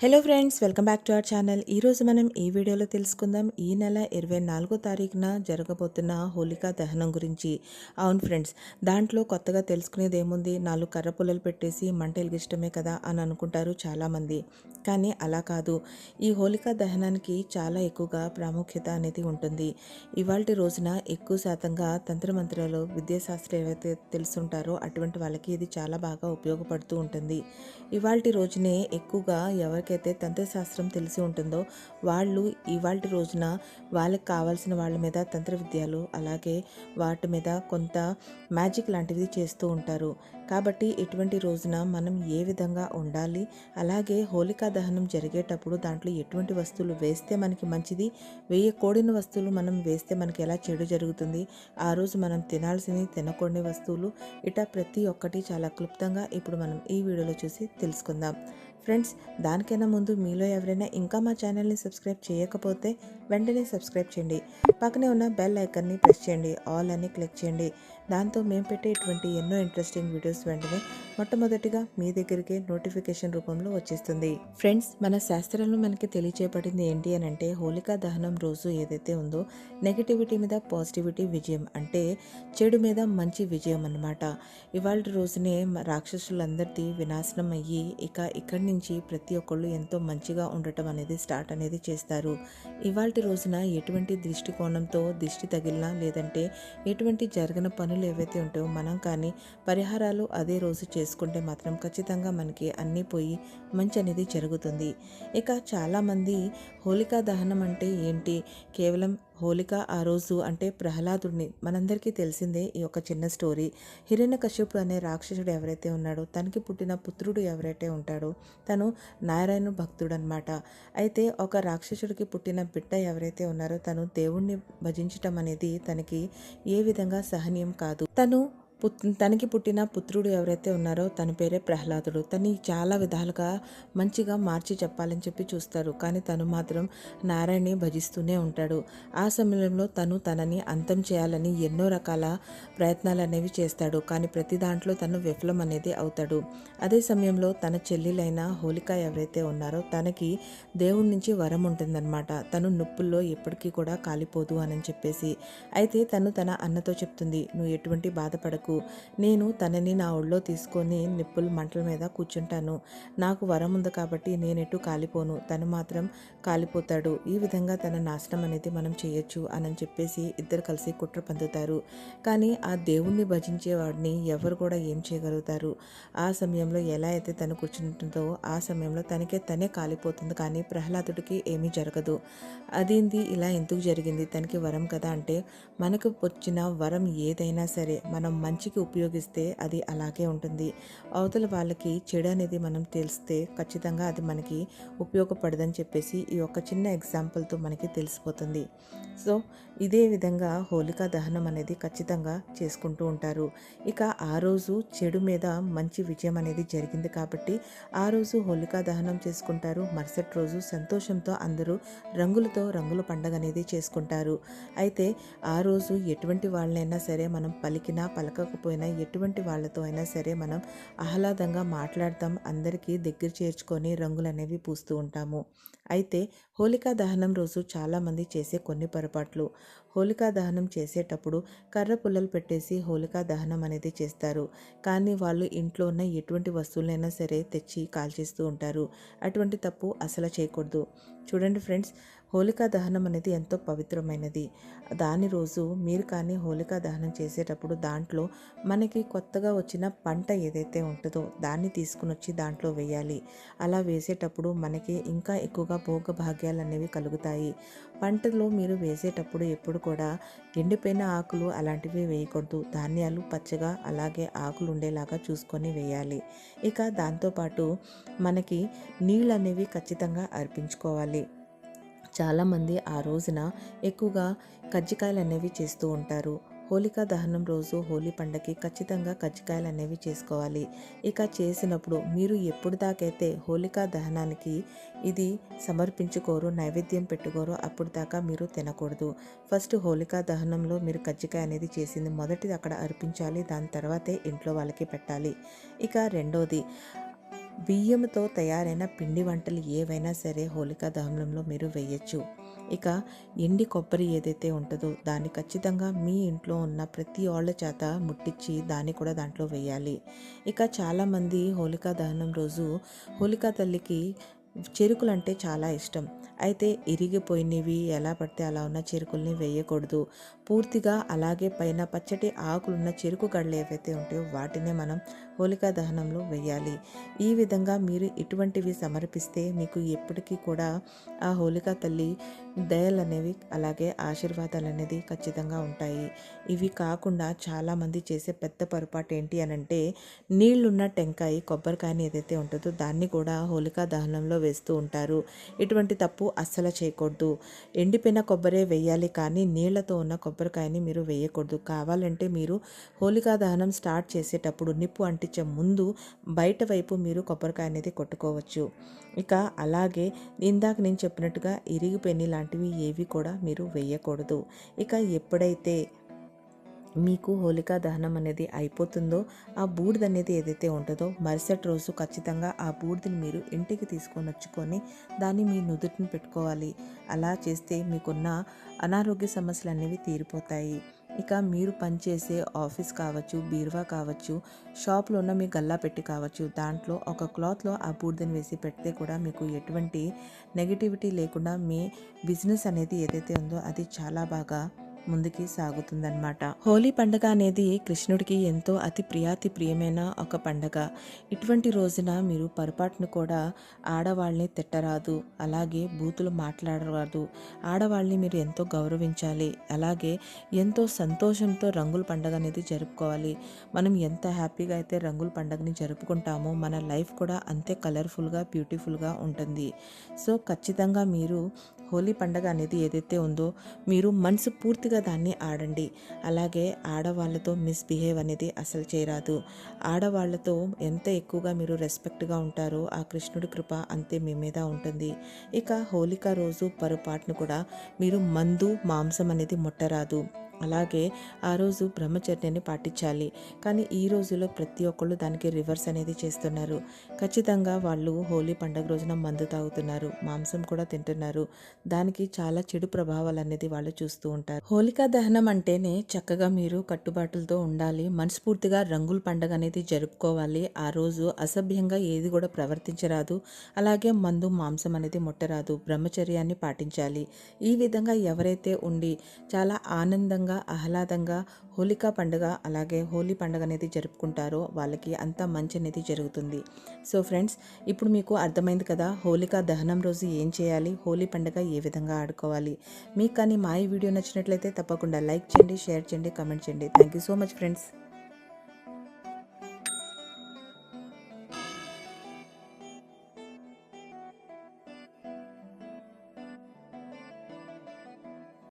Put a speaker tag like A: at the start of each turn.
A: Hello friends welcome back to our channel ఈరోజు మనం ఈ వీడియోలో తెలుసుకుందాం ఈ నెల ఇరవై నాలుగో తారీఖున జరగబోతున్న హోలికా దహనం గురించి. అవును ఫ్రెండ్స్ దాంట్లో కొత్తగా తెలుసుకునేది ఏముంది? నాలుగు కర్ర పుల్లలు పెట్టేసి మంట ఎలిగిష్టమే కదా అని అనుకుంటారు చాలామంది. కానీ అలా కాదు. ఈ హోలికా దహనానికి చాలా ఎక్కువగా ప్రాముఖ్యత అనేది ఉంటుంది. ఇవాళ రోజున ఎక్కువ శాతంగా తంత్రమంత్రాలు విద్యాశాస్త్రం ఏవైతే తెలుసుంటారో అటువంటి వాళ్ళకి ఇది చాలా బాగా ఉపయోగపడుతూ ఉంటుంది. ఇవాళ రోజునే ఎక్కువగా ఎవరికైతే తంత్రశాస్త్రం తెలిసి ఉంటుందో వాళ్ళు ఇవాళ రోజున వాళ్ళకి కావాల్సిన వాళ్ళ మీద తంత్ర విద్యలు అలాగే వాటి మీద కొంత మ్యాజిక్ లాంటివి చేస్తూ ఉంటారు. కాబట్టి ఇటువంటి రోజున మనం ఏ విధంగా ఉండాలి? అలాగే హోలికా దహనం జరిగేటప్పుడు దాంట్లో ఎటువంటి వస్తువులు వేస్తే మనకి మంచిది? వేయకూడని వస్తువులు మనం వేస్తే మనకి ఎలా చెడు జరుగుతుంది? ఆ రోజు మనం తినాల్సినవి తినకూడని వస్తువులు. ఇటా ప్రతి ఒక్కటి చాలా క్లుప్తంగా ఇప్పుడు మనం ఈ వీడియోలో చూసి తెలుసుకుందాం. ఫ్రెండ్స్ దానికైనా ముందు మీలో ఎవరైనా ఇంకా మా ఛానల్ని సబ్స్క్రైబ్ చేయకపోతే వెంటనే సబ్స్క్రైబ్ చేయండి. పక్కనే ఉన్న బెల్ ఐకన్ని ప్రెస్ చేయండి. ఆల్ అని క్లిక్ చేయండి. దాంతో మేము పెట్టేటువంటి ఎన్నో ఇంట్రెస్టింగ్ వీడియోస్ వెంటనే మొట్టమొదటిగా మీ దగ్గరికే నోటిఫికేషన్ రూపంలో వచ్చేస్తుంది. ఫ్రెండ్స్ మన శాస్త్రంలో మనకి తెలియచేయబడింది ఏంటి అని అంటే హోలికా దహనం రోజు ఏదైతే ఉందో నెగిటివిటీ మీద పాజిటివిటీ విజయం అంటే చెడు మీద మంచి విజయం అన్నమాట. ఇవాళ రోజునే రాక్షసులందరిది వినాశనం అయ్యి ఇక ఇక్కడి నుంచి ప్రతి ఒక్కళ్ళు ఎంతో మంచిగా ఉండటం అనేది స్టార్ట్ అనేది చేస్తారు. ఇవాళ రోజున ఎటువంటి దృష్టికోణంతో దిష్టి తగిలినా లేదంటే ఎటువంటి జరగని పనులు ఏవైతే ఉంటాయో మనం కానీ పరిహారాలు అదే రోజు చేసుకుంటే మాత్రం ఖచ్చితంగా మనకి అన్నీ పోయి మంచి అనేది జరుగుతుంది. ఇక చాలామంది హోలికా దహనం అంటే ఏంటి? కేవలం హోలిక ఆ రోజు అంటే ప్రహ్లాదుడిని మనందరికీ తెలిసిందే ఈ యొక్క చిన్న స్టోరీ. హిరణ్యకశ్యపుడు అనే రాక్షసుడు ఎవరైతే ఉన్నాడో తనకి పుట్టిన పుత్రుడు ఎవరైతే ఉంటాడో తను నారాయణ భక్తుడు అనమాట అయితే ఒక రాక్షసుడికి పుట్టిన బిడ్డ ఎవరైతే ఉన్నారో తను దేవుణ్ణి భజించటం అనేది తనకి ఏ విధంగా సహనీయం కాదు. తను పుట్ తనకి పుట్టిన పుత్రుడు ఎవరైతే ఉన్నారో తన పేరే ప్రహ్లాదుడు. తను చాలా విధాలుగా మంచిగా మార్చి చెప్పాలని చెప్పి చూస్తారు. కానీ తను మాత్రం నారాయణని భజిస్తూనే ఉంటాడు. ఆ సమయంలో తను తనని అంతం చేయాలని ఎన్నో రకాల ప్రయత్నాలు అనేవి చేస్తాడు. కానీ ప్రతి దాంట్లో తను విఫలం అనేది అవుతాడు. అదే సమయంలో తన చెల్లెలైన హోలిక ఎవరైతే ఉన్నారో తనకి దేవుడి నుంచి వరం ఉంటుందన్నమాట. తను నొప్పుల్లో ఎప్పటికీ కూడా కాలిపోదు అని చెప్పేసి. అయితే తను తన అన్నతో చెప్తుంది నువ్వు ఎటువంటి బాధపడకు. నేను తనని నా ఒళ్ళో తీసుకొని నిప్పులు మంటల మీద కూర్చుంటాను. నాకు వరం ఉంది కాబట్టి నేనెటు కాలిపోను. తను మాత్రం కాలిపోతాడు. ఈ విధంగా తన నాశనం అనేది మనం చేయొచ్చు అని చెప్పేసి ఇద్దరు కలిసి కుట్ర పొందుతారు. కానీ ఆ దేవుణ్ణి భజించేవాడిని ఎవరు కూడా ఏం చేయగలుగుతారు? ఆ సమయంలో ఎలా అయితే తను కూర్చుంటుందో ఆ సమయంలో తనకే తనే కాలిపోతుంది కానీ ప్రహ్లాదుడికి ఏమీ జరగదు. అదేంది? ఇలా ఎందుకు జరిగింది? తనకి వరం కదా అంటే మనకు వచ్చిన వరం ఏదైనా సరే. మనం మంచికి ఉపయోగిస్తే అది అలాగే ఉంటుంది. అవతల వాళ్ళకి చెడు అనేది మనం తెలిస్తే ఖచ్చితంగా అది మనకి ఉపయోగపడదని చెప్పేసి ఈ యొక్క చిన్న ఎగ్జాంపుల్తో మనకి తెలిసిపోతుంది. సో ఇదే విధంగా హోలికా దహనం అనేది ఖచ్చితంగా చేసుకుంటూ ఉంటారు. ఇక ఆ రోజు చెడు మీద మంచి విజయం అనేది జరిగింది కాబట్టి ఆ రోజు హోలికా దహనం చేసుకుంటారు. మరుసటి రోజు సంతోషంతో అందరూ రంగులతో రంగుల పండగ అనేది చేసుకుంటారు. అయితే ఆ రోజు ఎటువంటి వాళ్ళైనా సరే మనం పలికినా పలకకపోయినా ఎటువంటి వాళ్ళతో అయినా సరే మనం ఆహ్లాదంగా మాట్లాడతాం. అందరికీ దగ్గర చేర్చుకొని రంగులు అనేవి పూస్తూ ఉంటాము. అయితే హోలికా దహనం రోజు చాలామంది చేసే కొన్ని పొరపాట్లు. హోలికా దహనం చేసేటప్పుడు కర్ర పుల్లలు పెట్టేసి హోలికా దహనం అనేది చేస్తారు. కానీ వాళ్ళు ఇంట్లో ఉన్న ఎటువంటి వస్తువులైనా సరే తెచ్చి కాల్చేస్తూ ఉంటారు. అటువంటి తప్పు అసలు చేయకూడదు. చూడండి ఫ్రెండ్స్ హోలికా దహనం అనేది ఎంతో పవిత్రమైనది. దాని రోజు మీరు కానీ హోలికా దహనం చేసేటప్పుడు దాంట్లో మనకి కొత్తగా వచ్చిన పంట ఏదైతే ఉంటుందో దాన్ని తీసుకుని వచ్చి దాంట్లో వేయాలి. అలా వేసేటప్పుడు మనకి ఇంకా ఎక్కువగా భోగభాగ్యాలు అనేవి కలుగుతాయి. పంటలో మీరు వేసేటప్పుడు ఎప్పుడు కూడా ఎండిపోయిన ఆకులు అలాంటివి వేయకూడదు. ధాన్యాలు పచ్చగా అలాగే ఆకులు ఉండేలాగా చూసుకొని వేయాలి. ఇక దాంతోపాటు మనకి నీళ్ళు అనేవి ఖచ్చితంగా అర్పించుకోవాలి. చాలామంది ఆ రోజున ఎక్కువగా కజ్జికాయలు అనేవి చేస్తూ ఉంటారు. హోలికా దహనం రోజు హోలీ పండగకి ఖచ్చితంగా కజ్జికాయలు అనేవి చేసుకోవాలి. ఇక చేసినప్పుడు మీరు ఎప్పుడు దాకైతే హోలికా దహనానికి ఇది సమర్పించుకోరు నైవేద్యం పెట్టుకోరు అప్పుడు దాకా మీరు తినకూడదు. ఫస్ట్ హోలికా దహనంలో మీరు కజ్జికాయ అనేది చేసింది మొదటిది అక్కడ అర్పించాలి దాని తర్వాతే ఇంట్లో వాళ్ళకి పెట్టాలి. ఇక రెండోది బియ్యంతో తయారైన పిండి వంటలు ఏవైనా సరే హోలికా దహనంలో మీరు వేయచ్చు. ఇక ఎండి కొబ్బరి ఏదైతే ఉంటుందో దాన్ని ఖచ్చితంగా మీ ఇంట్లో ఉన్న ప్రతి వాళ్ళ చేత ముట్టించి దాన్ని కూడా దాంట్లో వేయాలి. ఇక చాలామంది హోలికా దహనం రోజు హోలికా తల్లికి చెరుకులు అంటే చాలా ఇష్టం. అయితే ఇరిగిపోయినవి ఎలా పడితే అలా ఉన్న చెరుకుల్ని వేయకూడదు. పూర్తిగా అలాగే పైన పచ్చటి ఆకులున్న చెరుకు గడలు ఏవైతే ఉంటాయో వాటినే మనం హోలికా దహనంలో వేయాలి ఈ విధంగా మీరు ఇటువంటివి సమర్పిస్తే మీకు ఎప్పటికీ కూడా ఆ హోలికా తల్లి దయలు అనేవి అలాగే ఆశీర్వాదాలు అనేది ఖచ్చితంగా ఉంటాయి. ఇవి కాకుండా చాలామంది చేసే పెద్ద పొరపాటు ఏంటి అని అంటే నీళ్ళున్న టెంకాయ కొబ్బరికాయని ఏదైతే ఉంటుందో దాన్ని కూడా హోలికా దహనంలో వేస్తూ ఉంటారు. ఇటువంటి తప్పు అస్సలు చేయకూడదు. ఎండిపోయిన కొబ్బరే వేయాలి కానీ నీళ్ళతో ఉన్న కొబ్బరికాయని మీరు వేయకూడదు. కావాలంటే మీరు హోలికా దహనం స్టార్ట్ చేసేటప్పుడు నిప్పు అంటే అంటించే ముందు బయట వైపు మీరు కొబ్బరికాయ అనేది కొట్టుకోవచ్చు. ఇక అలాగే ఇందాక నేను చెప్పినట్టుగా ఇరిగిపోయిన లాంటివి ఏవి కూడా మీరు వేయకూడదు. ఇక ఎప్పుడైతే మీకు హోలికా దహనం అనేది అయిపోతుందో ఆ బూడిద అనేది ఏదైతే ఉంటుందో మరుసటి రోజు ఖచ్చితంగా ఆ బూడిదని మీరు ఇంటికి తీసుకొని వచ్చుకొని దాన్ని మీ నుదుటిని పెట్టుకోవాలి. అలా చేస్తే మీకున్న అనారోగ్య సమస్యలు అనేవి తీరిపోతాయి. ఇక మీరు పనిచేసే ఆఫీస్ కావచ్చు బీరువా కావచ్చు షాప్లో ఉన్న మీ గల్లా పెట్టి కావచ్చు దాంట్లో ఒక క్లాత్లో ఆ బూడిదని వేసి పెడితే కూడా మీకు ఎటువంటి నెగిటివిటీ లేకుండా మీ బిజినెస్ అనేది ఏదైతే ఉందో అది చాలా బాగా ముందుకి సాగుతుందన్నమాట. హోలీ పండుగ అనేది కృష్ణుడికి ఎంతో అతి ప్రియాతి ప్రియమైన ఒక పండగ. ఇటువంటి రోజున మీరు పొరపాటును కూడా ఆడవాళ్ళని తిట్టరాదు అలాగే బూతులు మాట్లాడరాదు. ఆడవాళ్ళని మీరు ఎంతో గౌరవించాలి అలాగే ఎంతో సంతోషంతో రంగుల పండగ అనేది జరుపుకోవాలి. మనం ఎంత హ్యాపీగా అయితే రంగుల పండగని జరుపుకుంటామో మన లైఫ్ కూడా అంతే కలర్ఫుల్గా బ్యూటిఫుల్గా ఉంటుంది. సో ఖచ్చితంగా మీరు హోలీ పండగ అనేది ఏదైతే ఉందో మీరు మనసు పూర్తిగా దాన్ని ఆడండి. అలాగే ఆడవాళ్ళతో మిస్బిహేవ్ అనేది అసలు చేయరాదు. ఆడవాళ్ళతో ఎంత ఎక్కువగా మీరు రెస్పెక్ట్గా ఉంటారో ఆ కృష్ణుడి కృప అంతే మీ మీద ఉంటుంది. ఇక హోలిక రోజు పొరపాటును కూడా మీరు మందు మాంసం అనేది ముట్టరాదు. అలాగే ఆ రోజు బ్రహ్మచర్యాన్ని పాటించాలి. కానీ ఈ రోజులో ప్రతి ఒక్కళ్ళు దానికి రివర్స్ అనేది చేస్తున్నారు. ఖచ్చితంగా వాళ్ళు హోలీ పండుగ రోజున మందు తాగుతున్నారు మాంసం కూడా తింటున్నారు. దానికి చాలా చెడు ప్రభావాలు అనేది వాళ్ళు చూస్తూ ఉంటారు. హోలికా దహనం అంటేనే చక్కగా మీరు కట్టుబాటులతో ఉండాలి మనస్ఫూర్తిగా రంగుల పండుగ అనేది జరుపుకోవాలి. ఆ రోజు అసభ్యంగా ఏది కూడా ప్రవర్తించరాదు. అలాగే మందు మాంసం అనేది ముట్టరాదు. బ్రహ్మచర్యాన్ని పాటించాలి. ఈ విధంగా ఎవరైతే ఉండి చాలా ఆనందంగా ఆహ్లాదంగా హోలికా పండుగ అలాగే హోలీ పండుగ అనేది జరుపుకుంటారో వాళ్ళకి అంత మంచి అనేది జరుగుతుంది. సో ఫ్రెండ్స్ ఇప్పుడు మీకు అర్థమైంది కదా హోలికా దహనం రోజు ఏం చేయాలి? హోలీ పండుగ ఏ విధంగా ఆడుకోవాలి? మీకు కానీ మా ఈ వీడియో నచ్చినట్లయితే తప్పకుండా లైక్ చేయండి షేర్ చేయండి కమెంట్ చేయండి. Thank you so much friends.